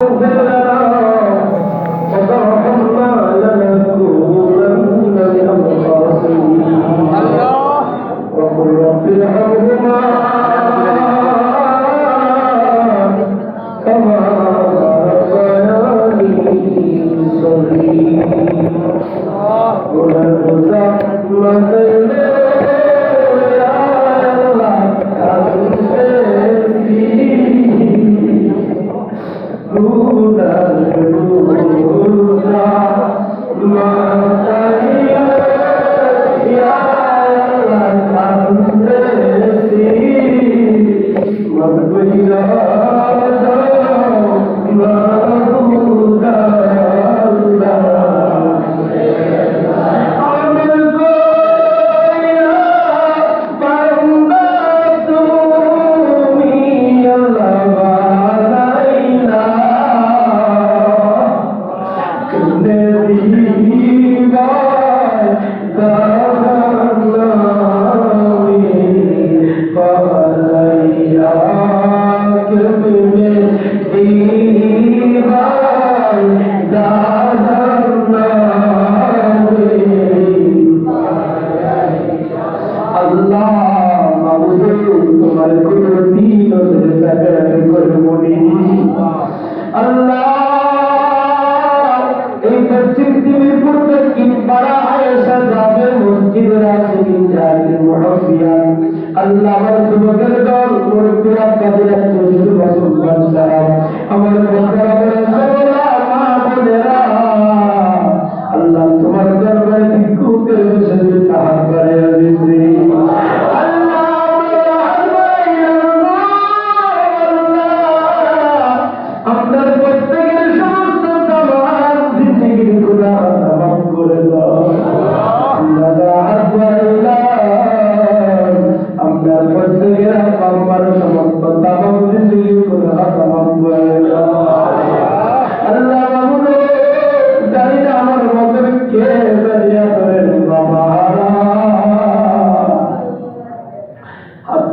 Hello. রসুলা Capítulo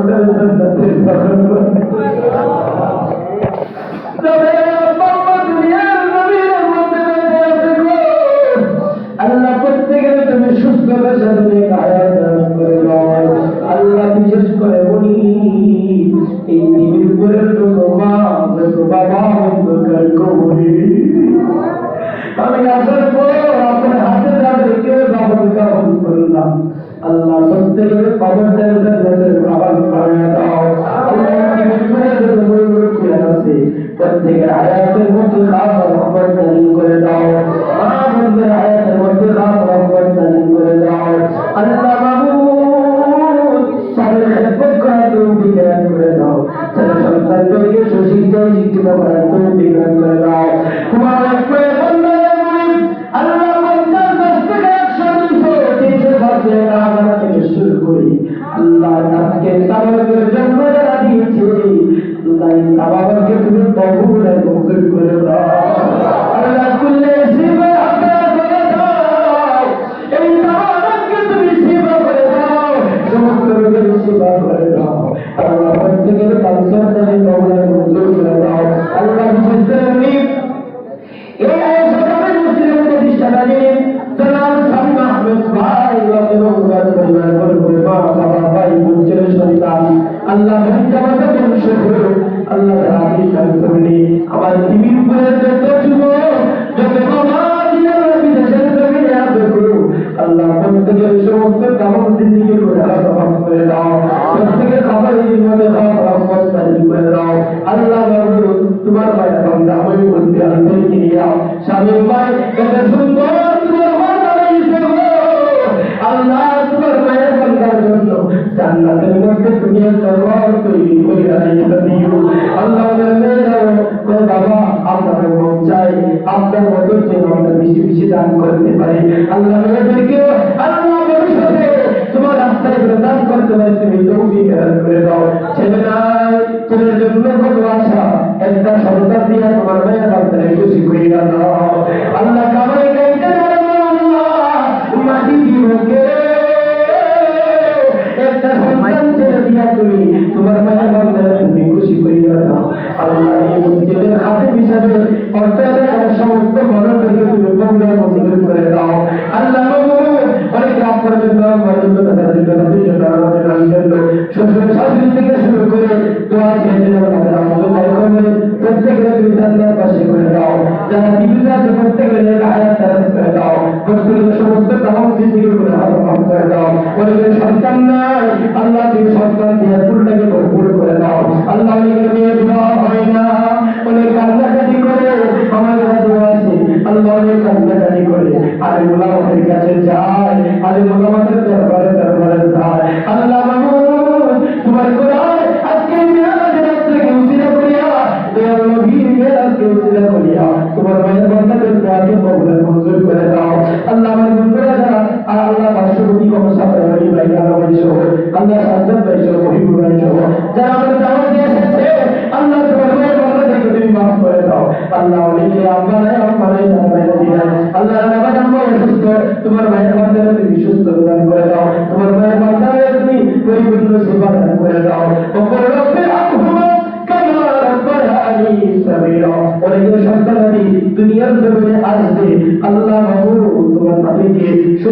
আমরা জান্নাতের ফসল বানাই তবে বাবা দুনিয়ার সুস্থ বেশা তুমি আল্লাহ মহিলাগত মানুষ আল্লাহ আমার জান্নাতের মধ্যে দুনিয়ার দরবার তৈরি করে রাখতে দিও আল্লাহ বলে তো বাবা, আপনার মন চাই, আপনার মতো যে আমরা বেশি বেশি দান করতে পারি। আল্লাহ বলে আল্লাহ, ভবিষ্যতে তোমার রাস্তায় প্রদান করতে পারি, তুমি তৌফিক করে দাও। তোমার জন্য কত আশা, একটা সন্তান তোমার মেয়ের খুশি করিয়া দাও। আল্লাহ তুমি তোমার মাঝে বান্দারা তুমি খুশি করিয়া দাও। আল্লাহ এই মসজিদের হাতে হিসাবে অর্থাৎ সমস্ত গণতন্ত্র তুমি কমলা মঞ্জুর করে দাও। আল্লাহ শ্বশুর শাশুড়ি থেকে শুরু করে তুমি তাদের পাশে করে দাও। যারা বিভিন্ন আছে প্রত্যেকের আয়াত তারা করে দাও। প্রত্যেকের সমস্ত কাম সৃষ্টি করে হাত করে দাও। অনেকের সন্তান নাই, আল্লাহ তুমি সন্তান দিয়ে পুরোটাকে ভরপুর করে দাও আল্লাহ অনেকের মেয়ে আল্লাহ সাজ্জাদ ভাই সহ মহিবুর ভাই সহ যারা আমাদের দাওয়াত দিয়ে এসেছে, আল্লাহ তোমাদের মায়ের থেকে তুমি মাফ করে দাও। আল্লাহ অনেকে আব্বারাই আব্বারাই জানাই দিলেন আল্লাহ নামাজ আম্মা অসুস্থ। তোমার মায়ের বন্ধারে তুমি সুস্থ প্রদান করে দাও। তোমার মায়ের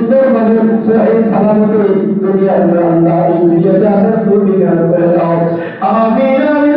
সুন্দরভাবে সহি সালামতে দুনিয়ার আল্লাহ এই দুনিয়াতে আসার তুমি জ্ঞান আমিন।